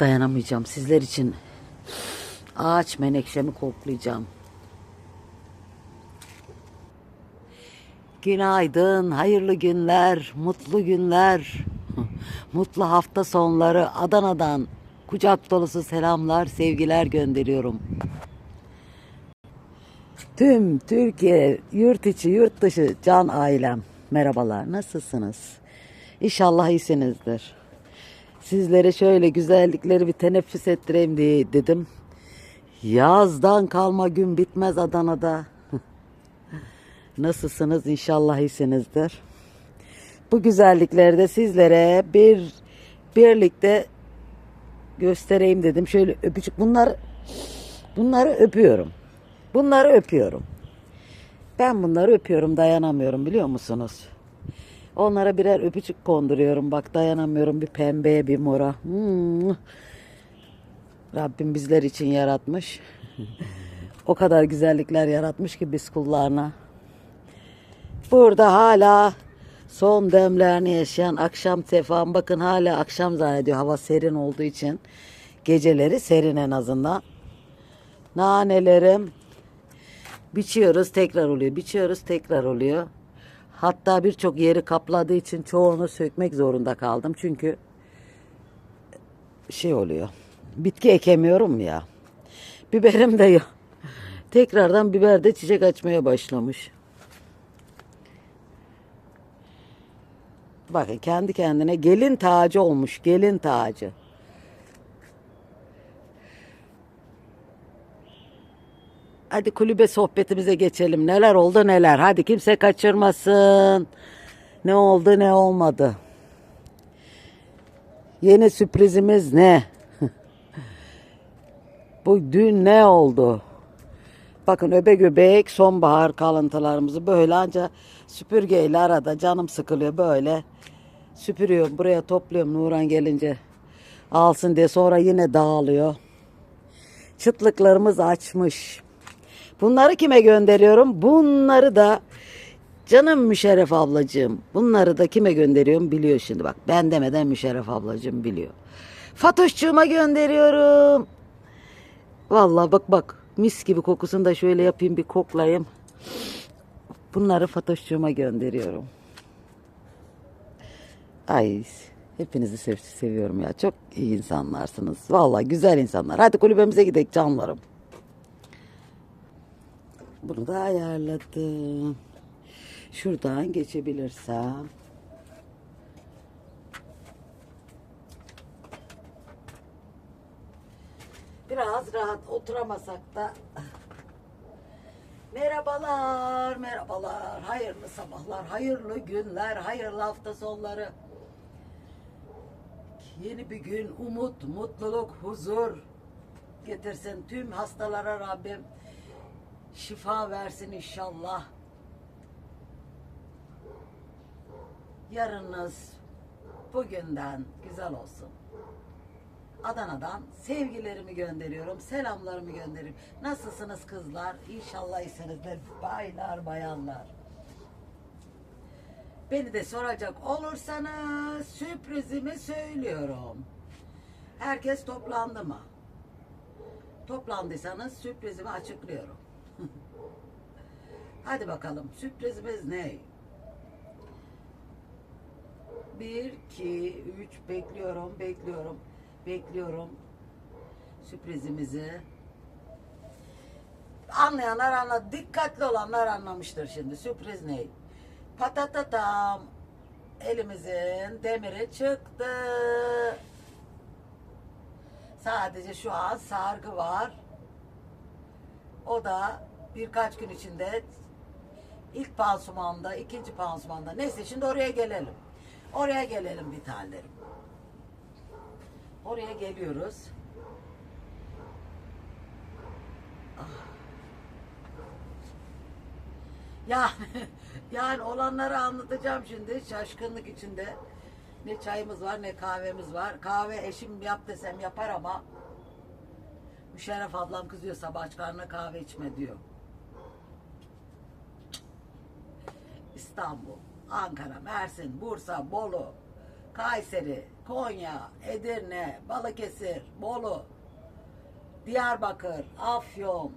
Dayanamayacağım sizler için. Ağaç menekşemi koklayacağım. Günaydın, hayırlı günler, mutlu günler, mutlu hafta sonları Adana'dan kucak dolusu selamlar, sevgiler gönderiyorum. Tüm Türkiye, yurt içi, yurt dışı can ailem. Merhabalar, nasılsınız? İnşallah iyisinizdir. Sizlere şöyle güzellikleri bir teneffüs ettireyim diye dedim. Yazdan kalma gün bitmez Adana'da. Nasılsınız? İnşallah iyisinizdir. Bu güzellikleri de sizlere bir birlikte göstereyim dedim. Şöyle öpücük bunlar bunları öpüyorum. Bunları öpüyorum. Ben bunları öpüyorum dayanamıyorum biliyor musunuz? Onlara birer öpücük konduruyorum. Bak dayanamıyorum bir pembeye bir mora. Hmm. Rabbim bizler için yaratmış. o kadar güzellikler yaratmış ki biz kullarına. Burada hala son demlerini yaşayan akşam sefam. Bakın hala akşam zannediyor hava serin olduğu için. Geceleri serin en azından. Nanelerim biçiyoruz tekrar oluyor. Biçiyoruz tekrar oluyor. Hatta birçok yeri kapladığı için çoğunu sökmek zorunda kaldım. Çünkü şey oluyor. Bitki ekemiyorum ya. Biberim de yok. Tekrardan biber de çiçek açmaya başlamış. Bakın kendi kendine gelin tacı olmuş. Gelin tacı. Hadi kulübe sohbetimize geçelim. Neler oldu neler. Hadi kimse kaçırmasın. Ne oldu ne olmadı. Yeni sürprizimiz ne? Bu dün ne oldu? Bakın öbe göbek sonbahar kalıntılarımızı böyle anca süpürgeyle arada canım sıkılıyor böyle. Süpürüyorum buraya topluyorum Nuran gelince alsın diye sonra yine dağılıyor. Çıtlıklarımız açmış. Bunları kime gönderiyorum? Bunları da canım Müşerref ablacığım. Bunları da kime gönderiyorum biliyor şimdi bak. Ben demeden Müşerref ablacığım biliyor. Fatoşçuğuma gönderiyorum. Vallahi bak bak mis gibi kokusunu da şöyle yapayım bir koklayayım. Bunları Fatoşçuğuma gönderiyorum. Ay hepinizi sev seviyorum ya. Çok iyi insanlarsınız. Vallahi güzel insanlar. Hadi kulübemize gidelim canlarım. Bunu da ayarladım. Şuradan geçebilirsem. Biraz rahat oturamasak da. Merhabalar, merhabalar. Hayırlı sabahlar, hayırlı günler, hayırlı hafta sonları. Yeni bir gün, umut, mutluluk, huzur getirsin. Tüm hastalara Rabbim şifa versin inşallah. Yarınız bugünden güzel olsun. Adana'dan sevgilerimi gönderiyorum, selamlarımı gönderiyorum. Nasılsınız kızlar? İnşallah iyisinizdir. Baylar, bayanlar. Beni de soracak olursanız sürprizimi söylüyorum. Herkes toplandı mı? Toplandıysanız sürprizimi açıklıyorum. Hadi bakalım sürprizimiz ne? Bir, iki, üç bekliyorum, bekliyorum, bekliyorum sürprizimizi. Anlayanlar anladı. Dikkatli olanlar anlamıştır şimdi. Sürpriz ne? Patatatam. Elimizin demiri çıktı. Sadece şu an sargı var. O da birkaç gün içinde ilk pansumanda, ikinci pansumanda. Neyse şimdi oraya gelelim. Oraya gelelim bir tanelerim. Oraya geliyoruz. Ah. Yani, yani olanları anlatacağım şimdi şaşkınlık içinde. Ne çayımız var ne kahvemiz var. Kahve eşim yap desem yapar ama Müşerref ablam kızıyor sabah aç karnına kahve içme diyor. İstanbul, Ankara, Mersin, Bursa, Bolu, Kayseri, Konya, Edirne, Balıkesir, Bolu, Diyarbakır, Afyon.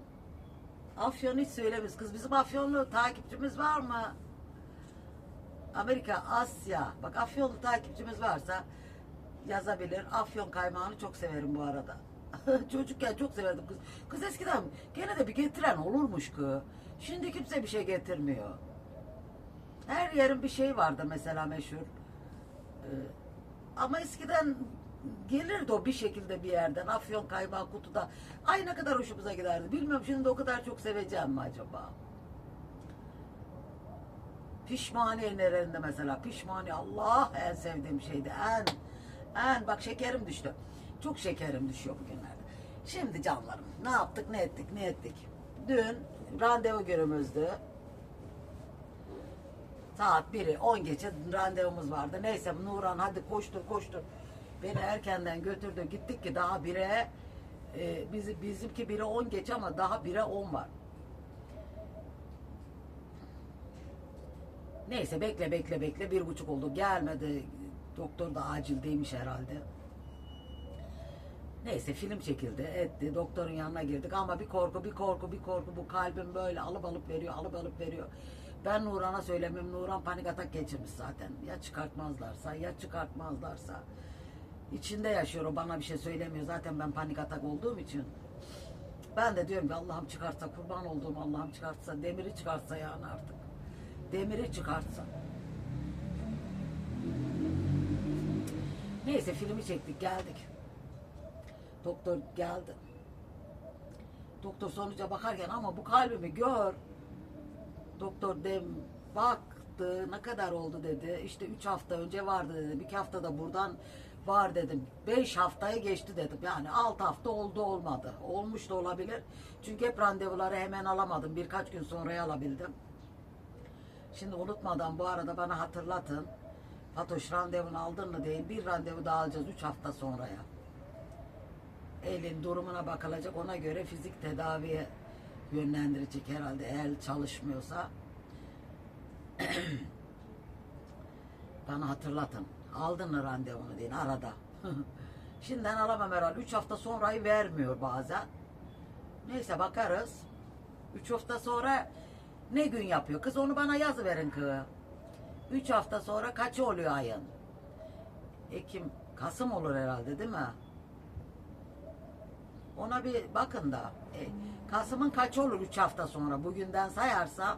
Afyon hiç söylemeyiz. Kız bizim Afyonlu takipçimiz var mı? Amerika, Asya. Bak Afyonlu takipçimiz varsa yazabilir. Afyon kaymağını çok severim bu arada. Çocukken çok severdim kız. Kız eskiden gene de bir getiren olurmuş ki. Şimdi kimse bir şey getirmiyor. Her yerin bir şey vardı mesela meşhur. Ee, ama eskiden gelirdi o bir şekilde bir yerden. Afyon kaymağı kutuda. Ay ne kadar hoşumuza giderdi. Bilmiyorum şimdi o kadar çok seveceğim mi acaba? Pişmaniye nelerinde mesela. Pişmaniye Allah en sevdiğim şeydi. En, en bak şekerim düştü. Çok şekerim düşüyor bugünlerde. Şimdi canlarım ne yaptık ne ettik ne ettik. Dün randevu günümüzdü. Saat 1'i 10 geçe randevumuz vardı. Neyse Nuran hadi koştur koştur. Beni erkenden götürdü. Gittik ki daha 1'e e, bizi, bizimki 1'e 10 geç ama daha 1'e 10 var. Neyse bekle bekle bekle bir buçuk oldu gelmedi. Doktor da acildeymiş herhalde. Neyse film çekildi etti doktorun yanına girdik ama bir korku bir korku bir korku bu kalbim böyle alıp alıp veriyor alıp alıp veriyor. Ben Nuran'a söylemem Nuran panik atak geçirmiş zaten ya çıkartmazlarsa ya çıkartmazlarsa içinde yaşıyor o bana bir şey söylemiyor zaten ben panik atak olduğum için. Ben de diyorum ki Allah'ım çıkartsa kurban olduğum Allah'ım çıkartsa demiri çıkartsa yani artık. Demiri çıkartsa. Neyse filmi çektik geldik. Doktor geldi. Doktor sonuca bakarken ama bu kalbimi gör. Doktor dem baktı ne kadar oldu dedi. İşte üç hafta önce vardı dedi. iki hafta da buradan var dedim. Beş haftaya geçti dedim. Yani altı hafta oldu olmadı. Olmuş da olabilir. Çünkü hep randevuları hemen alamadım. Birkaç gün sonraya alabildim. Şimdi unutmadan bu arada bana hatırlatın. Fatoş randevunu aldın mı deyin. Bir randevu daha alacağız üç hafta sonraya elin durumuna bakılacak. Ona göre fizik tedaviye yönlendirecek herhalde eğer çalışmıyorsa. Bana hatırlatın. Aldın mı randevunu deyin arada. Şimdiden alamam herhalde. Üç hafta sonrayı vermiyor bazen. Neyse bakarız. Üç hafta sonra ne gün yapıyor? Kız onu bana yazıverin kız. Üç hafta sonra kaçı oluyor ayın? Ekim, Kasım olur herhalde değil mi? Ona bir bakın da. E, Kasım'ın kaçı olur 3 hafta sonra bugünden sayarsam.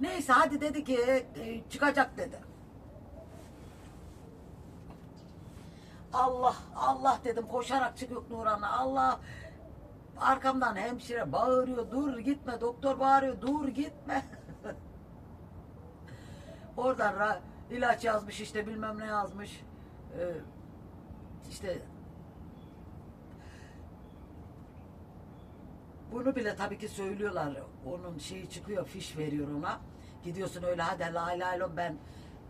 Neyse hadi dedi ki e, çıkacak dedi. Allah Allah dedim koşarak çıkıyor Nuran'a. Allah arkamdan hemşire bağırıyor dur gitme doktor bağırıyor dur gitme. Oradan ra- ilaç yazmış işte bilmem ne yazmış. Ee, işte Bunu bile tabii ki söylüyorlar. Onun şeyi çıkıyor, fiş veriyor ona. Gidiyorsun öyle hadi lay lay lom ben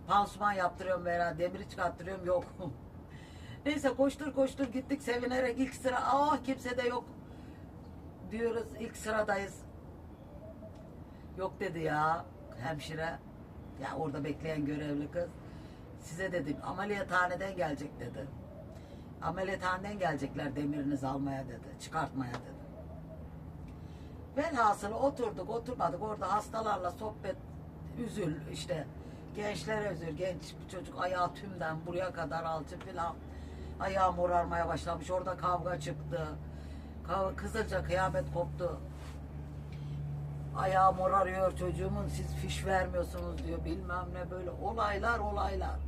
pansuman yaptırıyorum veya demiri çıkarttırıyorum yok. Neyse koştur koştur gittik sevinerek ilk sıra ah kimse de yok diyoruz ilk sıradayız. Yok dedi ya hemşire. Ya orada bekleyen görevli kız. Size dedim ameliyathaneden gelecek dedi. Ameliyathaneden gelecekler demirinizi almaya dedi. Çıkartmaya dedi. Velhasılı oturduk oturmadık. Orada hastalarla sohbet üzül işte. Gençler üzül. Genç bir çocuk ayağı tümden buraya kadar alçı filan. Ayağı morarmaya başlamış. Orada kavga çıktı. Kav kızılca kıyamet koptu. Ayağı morarıyor çocuğumun. Siz fiş vermiyorsunuz diyor. Bilmem ne böyle. Olaylar olaylar.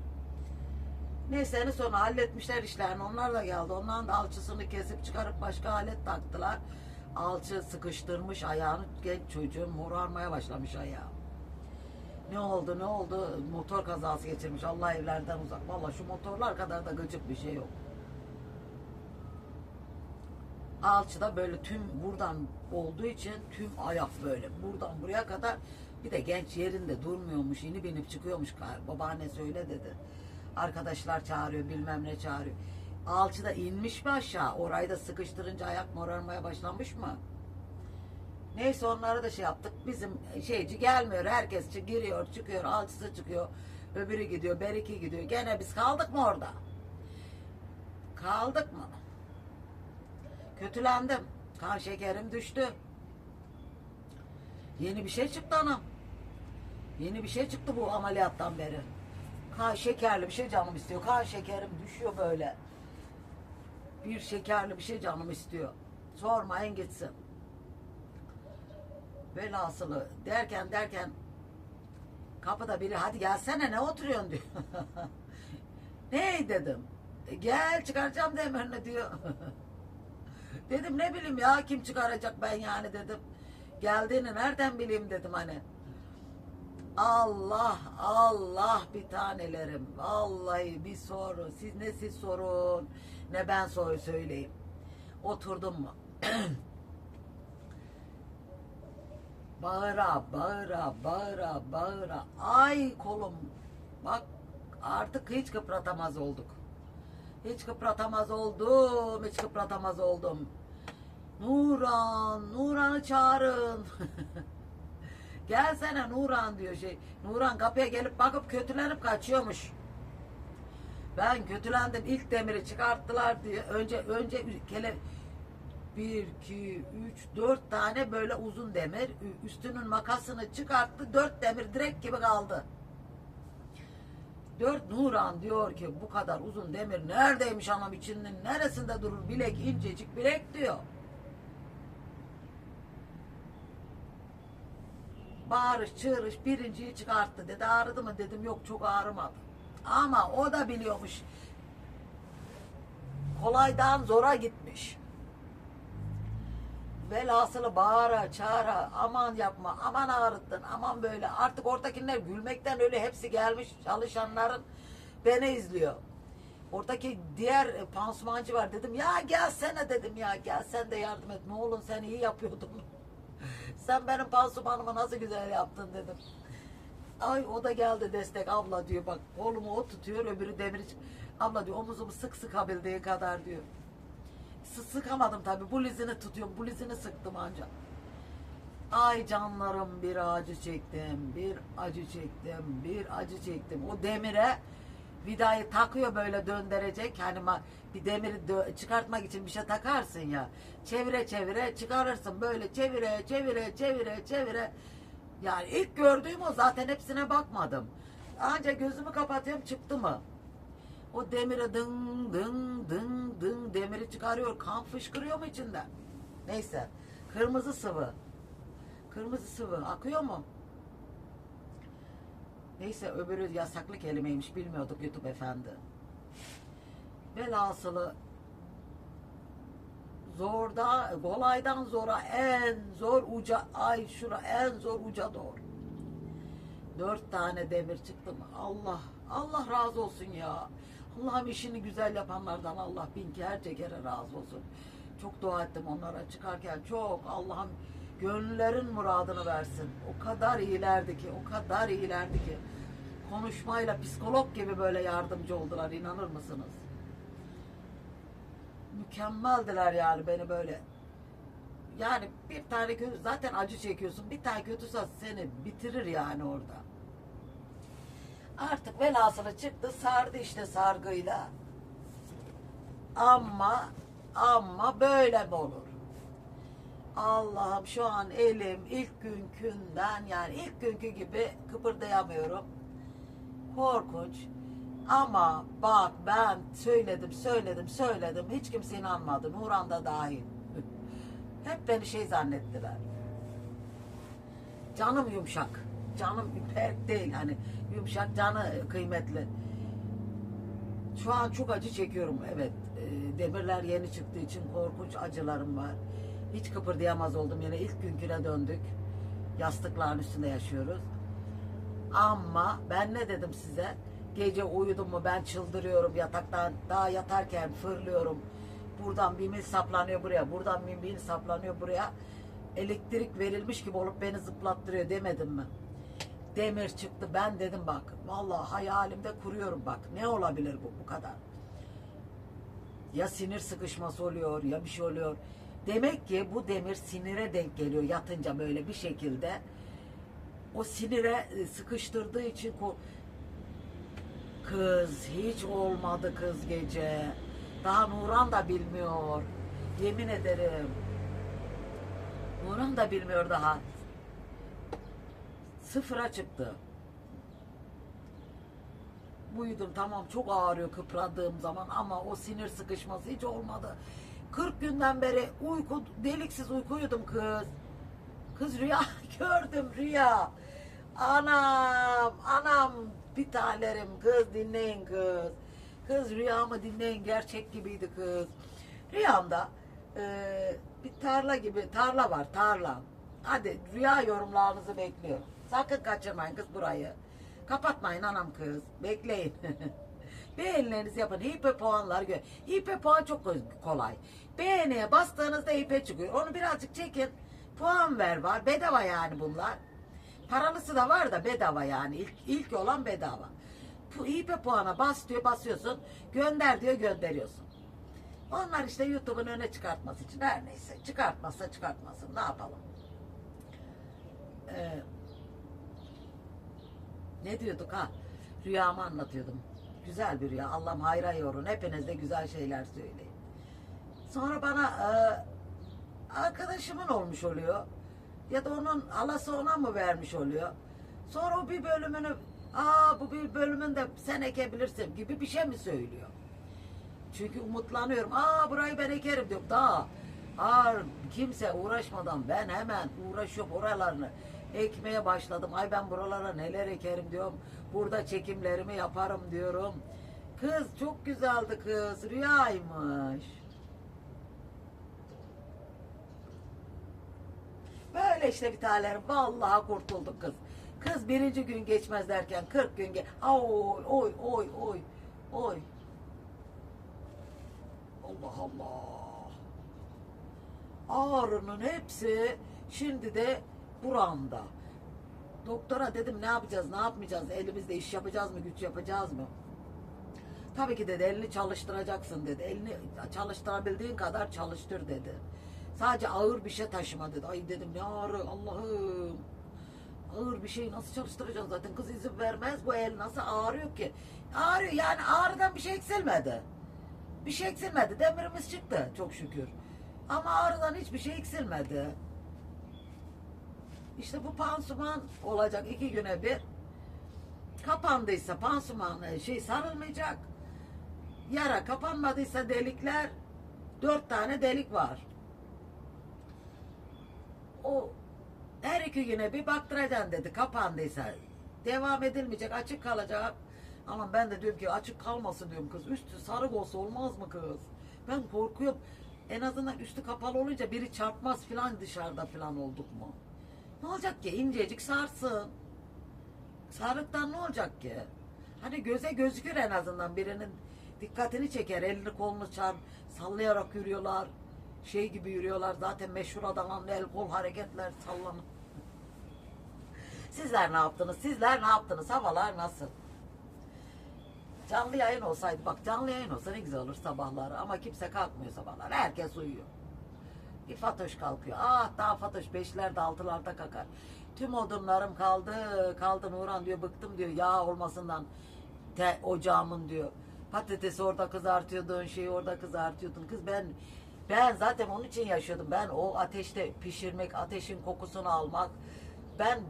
Neyse en sonra halletmişler işlerini. Onlar da geldi. Onların da alçısını kesip çıkarıp başka alet taktılar. Alçı sıkıştırmış ayağını. Genç çocuğun morarmaya başlamış ayağı. Ne oldu ne oldu? Motor kazası geçirmiş. Allah evlerden uzak. Valla şu motorlar kadar da gıcık bir şey yok. Alçıda böyle tüm buradan olduğu için tüm ayak böyle buradan buraya kadar bir de genç yerinde durmuyormuş inip inip çıkıyormuş babaanne söyle dedi arkadaşlar çağırıyor bilmem ne çağırıyor alçıda inmiş mi aşağı orayı da sıkıştırınca ayak morarmaya başlamış mı neyse onlara da şey yaptık bizim şeyci gelmiyor herkes giriyor çıkıyor alçısı çıkıyor Öbürü gidiyor, beriki gidiyor. Gene biz kaldık mı orada? Kaldık mı? Kötülendim. Kan şekerim düştü. Yeni bir şey çıktı anam. Yeni bir şey çıktı bu ameliyattan beri. Kan şekerli bir şey canım istiyor. Kan şekerim düşüyor böyle. Bir şekerli bir şey canım istiyor. Sormayın gitsin. Velhasılı derken derken kapıda biri hadi gelsene ne oturuyorsun diyor. ne dedim. "E, gel çıkaracağım demirini diyor. dedim ne bileyim ya kim çıkaracak ben yani dedim. Geldiğini nereden bileyim dedim hani. Allah Allah bir tanelerim. Vallahi bir soru. Siz ne siz sorun ne ben soru söyleyeyim. Oturdum mu? bağıra bağıra bağıra bağıra. Ay kolum. Bak artık hiç kıpratamaz olduk. Hiç kıpratamaz oldum hiç kıpratamaz oldum. Nuran Nuran'ı çağırın. Gelsene Nuran diyor şey. Nuran kapıya gelip bakıp kötülenip kaçıyormuş ben kötülendim ilk demiri çıkarttılar diye önce önce kele bir, iki, üç, dört tane böyle uzun demir. Üstünün makasını çıkarttı. Dört demir direkt gibi kaldı. Dört Nuran diyor ki bu kadar uzun demir neredeymiş anam içinin neresinde durur bilek incecik bilek diyor. Bağırış çığırış birinciyi çıkarttı dedi ağrıdı mı dedim yok çok ağrımadı. Ama o da biliyormuş kolaydan zora gitmiş. Velhasılı bağıra çağıra aman yapma aman ağrıttın aman böyle artık oradakiler gülmekten öyle hepsi gelmiş çalışanların beni izliyor. Oradaki diğer pansumancı var dedim ya gelsene dedim ya gel sen de yardım et ne olun sen iyi yapıyordun. sen benim pansumanımı nasıl güzel yaptın dedim. Ay o da geldi destek abla diyor bak kolumu o tutuyor öbürü demir abla diyor omuzumu sık sıkabildiği kadar diyor. Sı- sıkamadım tabi. Bu lizini tutuyorum. Bu lizini sıktım ancak. Ay canlarım bir acı çektim. Bir acı çektim. Bir acı çektim. O demire vidayı takıyor böyle döndürecek. Hani bir demiri çıkartmak için bir şey takarsın ya. Çevire çevire çıkarırsın. Böyle çevire çevire çevire çevire. Yani ilk gördüğüm o zaten hepsine bakmadım. Ancak gözümü kapatıyorum çıktı mı? O demire dın dın dın dın demiri çıkarıyor. Kan fışkırıyor mu içinden? Neyse. Kırmızı sıvı. Kırmızı sıvı akıyor mu? Neyse öbürü yasaklı kelimeymiş bilmiyorduk YouTube efendi. Velhasılı zorda kolaydan zora en zor uca ay şura en zor uca doğru. Dört tane demir çıktı mı? Allah, Allah razı olsun ya. Allah'ım işini güzel yapanlardan Allah bin kere kere razı olsun. Çok dua ettim onlara çıkarken çok Allah'ım gönüllerin muradını versin. O kadar iyilerdi ki, o kadar iyilerdi ki. Konuşmayla psikolog gibi böyle yardımcı oldular inanır mısınız? Mükemmeldiler yani beni böyle yani bir tane kötü zaten acı çekiyorsun. Bir tane kötüse seni bitirir yani orada. Artık velhasılı çıktı sardı işte sargıyla. Ama ama böyle mi olur? Allah'ım şu an elim ilk günkünden yani ilk günkü gibi kıpırdayamıyorum. Korkunç. Ama bak ben söyledim söyledim söyledim hiç kimse inanmadı. Nuran da dahil. Hep beni şey zannettiler. Canım yumuşak. Canım pek değil hani yumuşak canı kıymetli. Şu an çok acı çekiyorum evet. E, demirler yeni çıktığı için korkunç acılarım var. Hiç kıpırdayamaz oldum yine ilk günküne döndük. Yastıkların üstünde yaşıyoruz. Ama ben ne dedim size? Gece uyudum mu ben çıldırıyorum yataktan daha yatarken fırlıyorum. Buradan bir mil saplanıyor buraya, buradan bir mil saplanıyor buraya. Elektrik verilmiş gibi olup beni zıplattırıyor demedim mi? Demir çıktı ben dedim bak vallahi hayalimde kuruyorum bak ne olabilir bu bu kadar. Ya sinir sıkışması oluyor ya bir şey oluyor. Demek ki bu demir sinire denk geliyor yatınca böyle bir şekilde. O sinire e, sıkıştırdığı için Kız hiç olmadı kız gece. Daha Nuran da bilmiyor. Yemin ederim. Nuran da bilmiyor daha. Sıfıra çıktı. Uyudum tamam çok ağrıyor kıpradığım zaman ama o sinir sıkışması hiç olmadı. 40 günden beri uyku deliksiz uyku uyudum kız. Kız rüya gördüm rüya. Anam anam bir tanelerim kız dinleyin kız. Kız rüyamı dinleyin gerçek gibiydi kız. Rüyamda eee, bir tarla gibi tarla var tarla. Hadi rüya yorumlarınızı bekliyorum. Sakın kaçırmayın kız burayı. Kapatmayın anam kız. Bekleyin. Beğenilerinizi yapın. Hipe puanlar gör. Hipe puan çok kolay. Beğeniye bastığınızda hipe çıkıyor. Onu birazcık çekin. Puan ver var. Bedava yani bunlar. Paralısı da var da bedava yani. İlk, ilk olan bedava. Bu hipe puana bas diyor basıyorsun. Gönder diyor gönderiyorsun. Onlar işte YouTube'un öne çıkartması için her neyse. Çıkartmazsa çıkartmasın. Ne yapalım? Ee, ne diyorduk ha? Rüyamı anlatıyordum. Güzel bir rüya. Allah'ım hayra yorun. Hepiniz de güzel şeyler söyleyin. Sonra bana e, arkadaşımın olmuş oluyor. Ya da onun halası ona mı vermiş oluyor. Sonra o bir bölümünü aa bu bir bölümünü de sen ekebilirsin gibi bir şey mi söylüyor. Çünkü umutlanıyorum. Aa burayı ben ekerim diyorum. Daha ağır kimse uğraşmadan ben hemen uğraşıyorum oralarını ekmeye başladım. Ay ben buralara neler ekerim diyorum. Burada çekimlerimi yaparım diyorum. Kız çok güzeldi kız. Rüyaymış. Böyle işte bir tanelerim. Vallahi kurtulduk kız. Kız birinci gün geçmez derken 40 gün ge oy oy oy oy oy. Allah Allah. Ağrının hepsi şimdi de buramda. Doktora dedim ne yapacağız ne yapmayacağız elimizde iş yapacağız mı güç yapacağız mı? Tabii ki dedi elini çalıştıracaksın dedi. Elini çalıştırabildiğin kadar çalıştır dedi. Sadece ağır bir şey taşıma dedi. Ay dedim ne ağrı Allah'ım. Ağır bir şeyi nasıl çalıştıracaksın zaten kız izin vermez bu el nasıl ağrıyor ki? Ağrıyor yani ağrıdan bir şey eksilmedi. Bir şey eksilmedi. Demirimiz çıktı çok şükür. Ama ağrıdan hiçbir şey eksilmedi. İşte bu pansuman olacak iki güne bir. Kapandıysa pansuman e, şey sarılmayacak. Yara kapanmadıysa delikler dört tane delik var. O her iki güne bir baktıracaksın dedi kapandıysa. Devam edilmeyecek açık kalacak. Ama ben de diyorum ki açık kalmasın diyorum kız. Üstü sarık olsa olmaz mı kız? Ben korkuyorum. En azından üstü kapalı olunca biri çarpmaz filan dışarıda filan olduk mu? Ne olacak ki? İncecik sarsın. Sarıktan ne olacak ki? Hani göze gözükür en azından birinin dikkatini çeker. Elini kolunu çar, sallayarak yürüyorlar. Şey gibi yürüyorlar. Zaten meşhur adamın el kol hareketler sallanıp. Sizler ne yaptınız? Sizler ne yaptınız? Havalar nasıl? Canlı yayın olsaydı bak canlı yayın olsa ne güzel olur sabahları ama kimse kalkmıyor sabahlar. Herkes uyuyor. Bir Fatoş kalkıyor. Ah daha Fatoş beşlerde altılarda kalkar. Tüm odunlarım kaldı. Kaldı Nuran diyor bıktım diyor. Yağ olmasından te, ocağımın diyor. Patatesi orada kızartıyordun, şeyi orada kızartıyordun. Kız ben ben zaten onun için yaşıyordum. Ben o ateşte pişirmek, ateşin kokusunu almak. Ben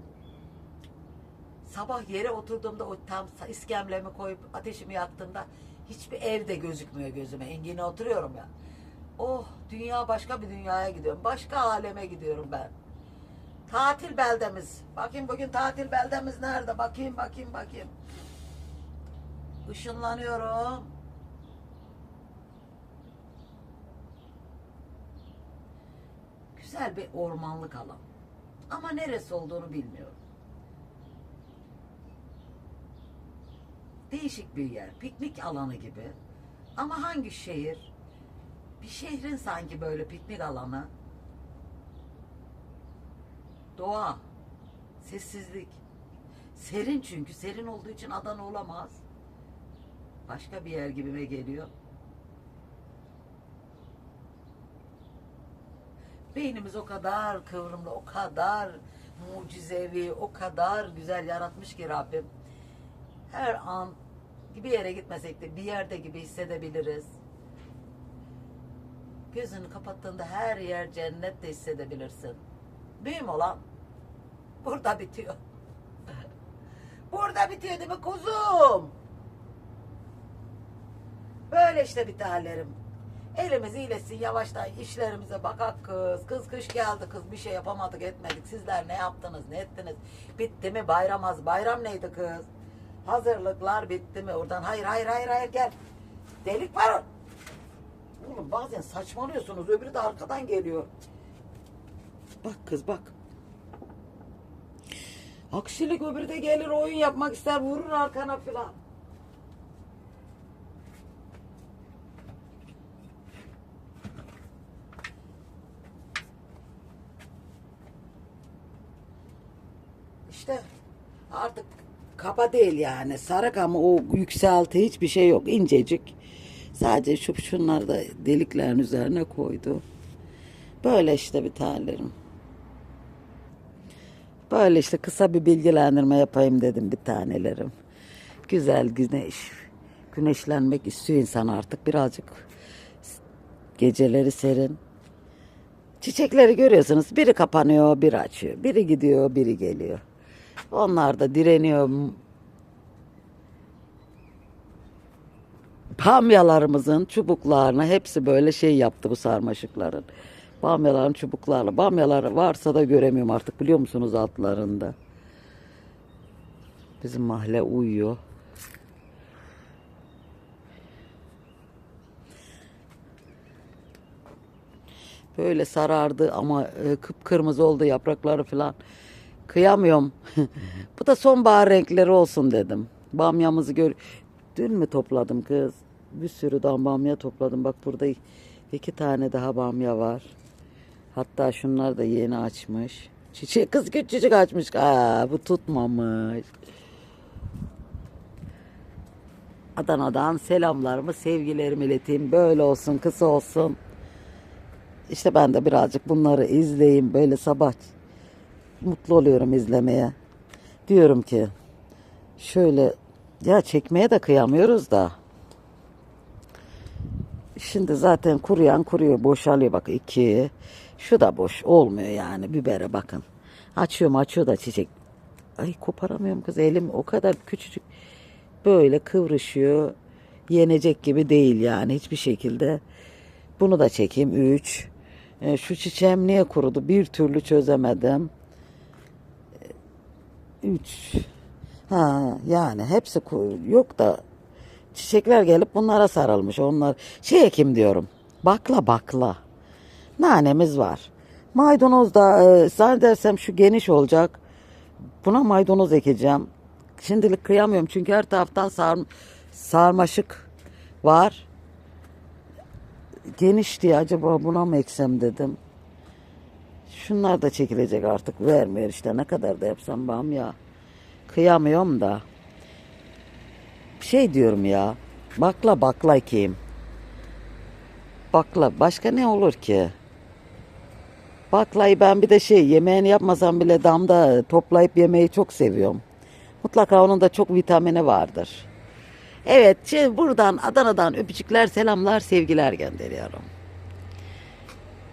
sabah yere oturduğumda o tam iskemlemi koyup ateşimi yaktığımda hiçbir evde gözükmüyor gözüme. Engine oturuyorum ya. Oh dünya başka bir dünyaya gidiyorum. Başka aleme gidiyorum ben. Tatil beldemiz. Bakayım bugün tatil beldemiz nerede? Bakayım bakayım bakayım. Işınlanıyorum. Güzel bir ormanlık alan. Ama neresi olduğunu bilmiyorum. Değişik bir yer. Piknik alanı gibi. Ama hangi şehir? Bir şehrin sanki böyle piknik alanı. Doğa. Sessizlik. Serin çünkü. Serin olduğu için Adana olamaz. Başka bir yer gibime geliyor. Beynimiz o kadar kıvrımlı, o kadar mucizevi, o kadar güzel yaratmış ki Rabbim. Her an bir yere gitmesek de bir yerde gibi hissedebiliriz. Gözünü kapattığında her yer cennet de hissedebilirsin. Mühim olan burada bitiyor. Burada bitiyor değil mi kuzum? Böyle işte bir hallerim. Elimiz iyileşsin yavaştan işlerimize bakak kız. Kız kış geldi kız bir şey yapamadık etmedik. Sizler ne yaptınız ne ettiniz? Bitti mi bayram az bayram neydi kız? Hazırlıklar bitti mi? Oradan hayır hayır hayır hayır gel. Delik var. Oğlum bazen saçmalıyorsunuz öbürü de arkadan geliyor. Bak kız bak. Aksilik öbürü de gelir oyun yapmak ister vurur arkana filan. İşte artık kaba değil yani. Sarık ama o yükselti hiçbir şey yok. incecik. Sadece şu şunlar da deliklerin üzerine koydu. Böyle işte bir tanelerim. Böyle işte kısa bir bilgilendirme yapayım dedim bir tanelerim. Güzel güneş. Güneşlenmek istiyor insan artık birazcık. Geceleri serin. Çiçekleri görüyorsunuz. Biri kapanıyor, biri açıyor. Biri gidiyor, biri geliyor. Onlar da direniyor. Bamyalarımızın çubuklarını hepsi böyle şey yaptı bu sarmaşıkların. Bamyaların çubuklarla. Bamyalar varsa da göremiyorum artık biliyor musunuz altlarında. Bizim mahalle uyuyor. Böyle sarardı ama e, kıpkırmızı oldu yaprakları falan. Kıyamıyorum. Bu da sonbahar renkleri olsun dedim. Bamyamızı gör. Dün mü topladım kız? Bir sürü daha bamya topladım. Bak burada iki tane daha bamya var. Hatta şunlar da yeni açmış. Çiçek kız küçücük açmış. Aa, bu tutmamış. Adana'dan selamlarımı, sevgilerimi ileteyim. Böyle olsun, kısa olsun. İşte ben de birazcık bunları izleyeyim. Böyle sabah mutlu oluyorum izlemeye. Diyorum ki şöyle ya çekmeye de kıyamıyoruz da. Şimdi zaten kuruyan kuruyor boşalıyor bak iki. Şu da boş olmuyor yani bibere bakın. Açıyorum açıyor da çiçek. Ay koparamıyorum kız elim o kadar küçücük. Böyle kıvrışıyor. Yenecek gibi değil yani hiçbir şekilde. Bunu da çekeyim. Üç. E, şu çiçeğim niye kurudu? Bir türlü çözemedim. Üç. Ha yani hepsi yok da çiçekler gelip bunlara sarılmış. Onlar şey ekim diyorum. Bakla bakla. Nanemiz var. Maydanoz da e, zannedersem şu geniş olacak. Buna maydanoz ekeceğim. Şimdilik kıyamıyorum çünkü her taraftan sar, sarmaşık var. Geniş diye acaba buna mı eksem dedim. Şunlar da çekilecek artık vermiyor işte ne kadar da yapsam bam ya. Kıyamıyorum da. Şey diyorum ya. Bakla bakla ekeyim. Bakla başka ne olur ki? Baklayı ben bir de şey yemeğini yapmasam bile damda toplayıp yemeyi çok seviyorum. Mutlaka onun da çok vitamini vardır. Evet buradan Adana'dan öpücükler selamlar sevgiler gönderiyorum.